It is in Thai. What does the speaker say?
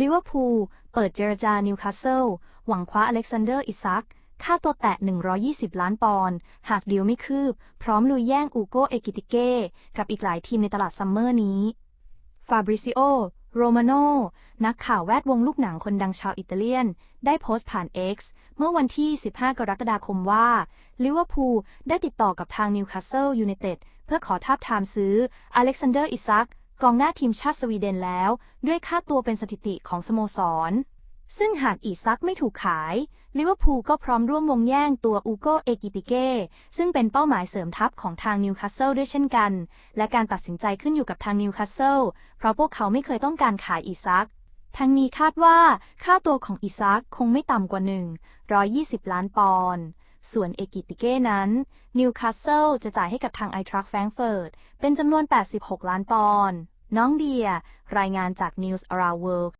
ลิเวอร์พูลเปิดเจรจานิวคาสเซิลหวังคว้าอเล็กซานเดอร์อิซัก ค่าตัวแตะ 120 ล้านปอนด์หากดีลไม่คืบ พร้อมลุยแย่งอูโกเอกิติเก้ กับอีกหลายทีมในตลาดซัมเมอร์นี้ฟาบริซิโอโรมาโนนักข่าวแวดวงลูกหนังคนดังชาวอิตาเลียน ได้โพสต์ผ่าน X เมื่อวันที่ 15 กรกฎาคมว่าลิเวอร์พูลได้ติดต่อกับทางนิวคาสเซิลยูไนเต็ดเพื่อขอทาบทามซื้ออเล็กซานเดอร์อิซัก กองหน้าทีมชาติสวีเดนแล้ว ด้วยค่าตัวเป็นสถิติของสโมสร ซึ่งหากอีซักไม่ถูกขายลิเวอร์พูลก็พร้อมร่วมวงแย่งตัวอูโกเอกิติเก้ซึ่งเป็นเป้าหมายเสริมทัพของทางนิวคาสเซิลด้วยเช่นกัน และการตัดสินใจขึ้นอยู่กับทางนิวคาสเซิลเพราะพวกเขาไม่เคยต้องการขายอีซักทั้งนี้คาดว่าค่าตัวของอีซักคงไม่ต่ำกว่า 120 ล้านปอนด์ ส่วนเอกิติเก้นั้นนิวคาสเซิลจะจ่ายให้กับทางไอทรัคแฟรงเฟิร์ตเป็นจำนวน 86 ล้านปอนด์ น้องเดีย รายงานจาก News Around World